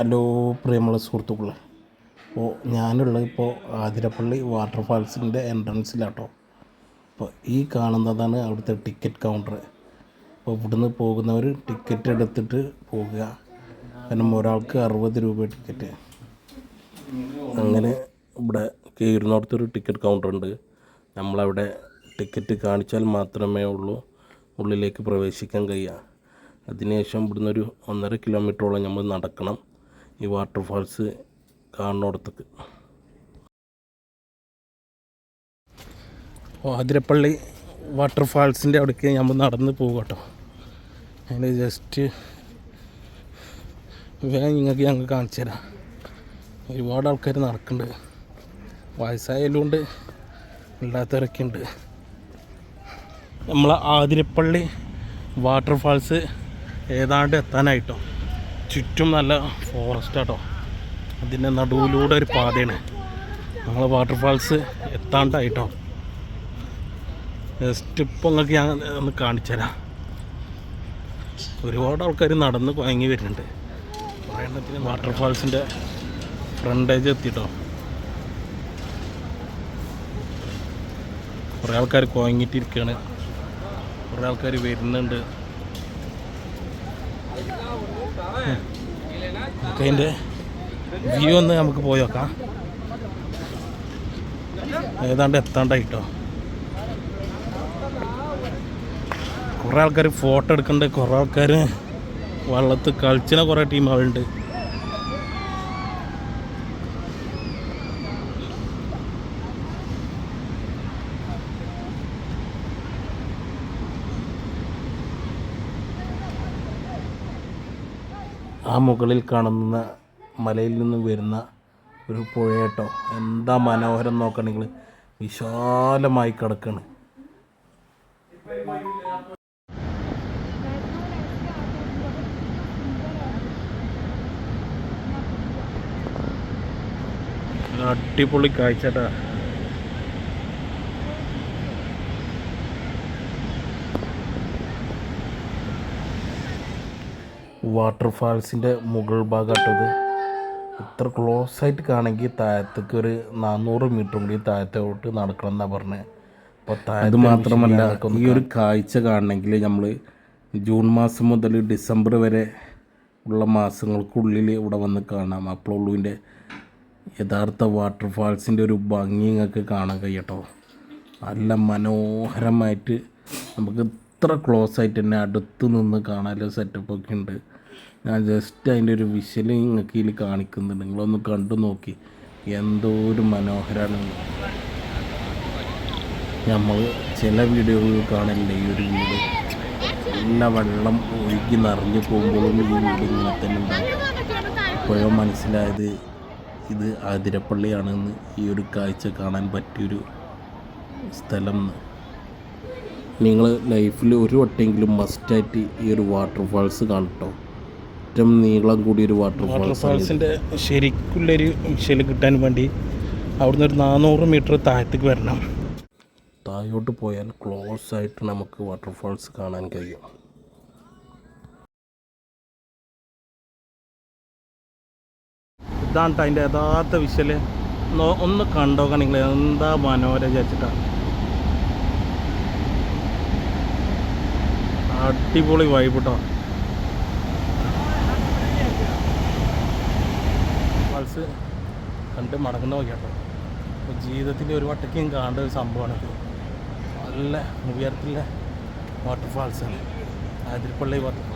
Hello പ്രിയമുള്ള സുഹൃത്തുക്കളെ. അപ്പോൾ ഞാനുള്ളത് ഇപ്പോൾ ആതിരപ്പള്ളി വാട്ടർഫാൾസിന്റെ എൻട്രൻസിലാട്ടോ. അപ്പോൾ ഈ കാണുന്നതാണ് അവിടുത്തെ ടിക്കറ്റ് കൗണ്ടർ അപ്പോൾ ഇവിടുന്ന് പോകുന്നവർ ടിക്കറ്റ് എടുത്തിട്ട് പോകുക കാരണം ഒരാൾക്ക് അറുപത് രൂപ ടിക്കറ്റ്. അങ്ങനെ ഇവിടെ കയറുന്നിടത്തൊരു ടിക്കറ്റ് കൗണ്ടർ ഉണ്ട് നമ്മളവിടെ ടിക്കറ്റ് കാണിച്ചാൽ മാത്രമേ ഉള്ളൂ. ഉള്ളിലേക്ക് പ്രവേശിക്കാൻ കഴിയുക. അതിനുശേഷം ഇവിടുന്ന് ഒരു ഒന്നര കിലോമീറ്ററോളം നമ്മൾ നടക്കണം. ഈ വാട്ടർഫാൾസ് കാണുന്നിടത്തേക്ക്. അതിരപ്പള്ളി വാട്ടർഫാൾസിന്റെ അവിടേക്ക് നമ്മൾ നടന്ന് പോകും കേട്ടോ. അതിന് ജസ്റ്റ് വേഗം നിങ്ങൾക്ക് ഞങ്ങൾ കാണിച്ചു തരാം. ഒരുപാട് ആൾക്കാർ നടക്കുന്നുണ്ട്. വയസ്സായതുകൊണ്ട് ഇല്ലാത്തവരൊക്കെ ഉണ്ട് നമ്മളെ ആതിരപ്പള്ളി വാട്ടർഫാൾസ് ഏതാണ്ട് എത്താനായിട്ടോ? ചുറ്റും നല്ല ഫോറസ്റ്റ് ആട്ടോ. അതിന്റെ നടുവിലൂടെ ഒരു പാതയാണ്. നമ്മൾ വാട്ടർഫാൾസ് എത്താണ്ടായിട്ടോ. ജസ്റ്റ് ഇപ്പോൾ നിങ്ങൾക്ക് ഞാൻ ഒന്ന് കാണിച്ചു തരാം ഒരുപാട് ആൾക്കാർ നടന്ന് കുഴങ്ങി വരുന്നുണ്ട്. പറയണത്തിന് വാട്ടർഫാൾസിന്റെ ഫ്രണ്ടേജ് എത്തിട്ടോ. കുറേ ആൾക്കാർ കുഴങ്ങിയിട്ടിരിക്കുകയാണ് കുറേ ആൾക്കാർ വരുന്നുണ്ട്. നമുക്ക് അതിന്റെ വ്യൂ ഒന്ന് നമുക്ക് പോയി നോക്കാം. ഏതാണ്ട് എത്താണ്ടായിട്ടോ. കുറേ ആൾക്കാർ ഫോട്ടോ എടുക്കണ്ട് കുറേ ആൾക്കാർ വള്ളത്ത് കളിച്ചിന കുറേ ടീമുകളുണ്ട് ആ മുകളിൽ കാണുന്ന മലയിൽ നിന്ന് വരുന്ന ഒരു പുഴയട്ടോ എന്താ മനോഹരം നോക്കണെങ്കിൽ വിശാലമായി കിടക്കണ്. അടിപൊളി കാഴ്ചട്ടാ വാട്ടർഫാൾസിന്റെ മുകൾ ഭാഗമായിട്ടത് ഇത്ര ക്ലോസ് ആയിട്ട് കാണെങ്കിൽ താഴത്തേക്ക് ഒരു നാനൂറ് മീറ്റർ കൂടി താഴത്തോട്ട് നടക്കണം എന്നാണ് പറഞ്ഞത് അപ്പോൾ താഴത്ത് മാത്രമല്ല ഈ ഒരു കാഴ്ച കാണണമെങ്കിൽ നമ്മൾ ജൂൺ മാസം മുതൽ ഡിസംബർ വരെ ഉള്ള മാസങ്ങൾക്കുള്ളിൽ ഇവിടെ വന്ന് കാണാം. അപ്പോൾ ഇതിന്റെ യഥാർത്ഥ വാട്ടർഫാൾസിന്റെ ഒരു ഭംഗി നിങ്ങൾക്ക് കാണാൻ കഴിയട്ടോ. നല്ല മനോഹരമായിട്ട് നമുക്ക് ഇത്ര ക്ലോസ് ആയിട്ട് തന്നെ അടുത്ത് നിന്ന് കാണാനുള്ള സെറ്റപ്പൊക്കെ ഉണ്ട്. ഞാൻ ജസ്റ്റ് അതിന്റെ ഒരു വിഷ്വൽ നിങ്ങൾക്ക് ഇതിൽ കാണിക്കുന്നുണ്ട്. നിങ്ങളൊന്ന് കണ്ടു നോക്കി. എന്തോ ഒരു മനോഹരമാണ് നമ്മൾ ചില വീഡിയോകളിൽ കാണില്ലേ ഈ ഒരു വീട്? നല്ല വെള്ളം ഒഴുകി നിറഞ്ഞു പോകുമ്പോഴും ഈ വീട് ഇങ്ങനെ തന്നെ ഉണ്ടാകും അപ്പോഴോ മനസ്സിലായത് ഇത് ആതിരപ്പള്ളിയാണെന്ന് ഈ ഒരു കാഴ്ച കാണാൻ പറ്റിയൊരു സ്ഥലം. നിങ്ങൾ ലൈഫിൽ ഒരു വട്ടെങ്കിലും മസ്റ്റായിട്ട് ഈ ഒരു വാട്ടർഫാൾസ് കാണട്ടോ. ഏറ്റവും നീളം കൂടിയ ഒരു വാട്ടർ വാട്ടർഫാൾസിന്റെ ശരിക്കുള്ളൊരു വിഷയം കിട്ടാൻ വേണ്ടി അവിടുന്ന് ഒരു നാനൂറ് മീറ്റർ താഴത്തേക്ക് വരണം. താഴോട്ട് പോയാൽ ക്ലോസ് ആയിട്ട് നമുക്ക് വാട്ടർഫാൾസ് കാണാൻ കഴിയും. ഇതാണ് അതിന്റെ യഥാർത്ഥ വിശ്വൽ ഒന്ന് കണ്ടോക്കാൻ നിങ്ങൾ എന്താ മനോഹര വിചാരിച്ചിട്ടാണ് അടിപൊളി വൈബ് കേട്ടോ ഫാൾസ് കണ്ട് മടങ്ങുന്ന വഴിയാട്ടോ. അപ്പോൾ ജീവിതത്തിന്റെ ഒരു വട്ടയ്ക്കും കാണേണ്ട ഒരു സംഭവമാണിത് നല്ല ഉയരത്തിലെ വാട്ടർഫാൾസാണ് ആതിരപ്പള്ളി വാട്ടർഫാൾസ്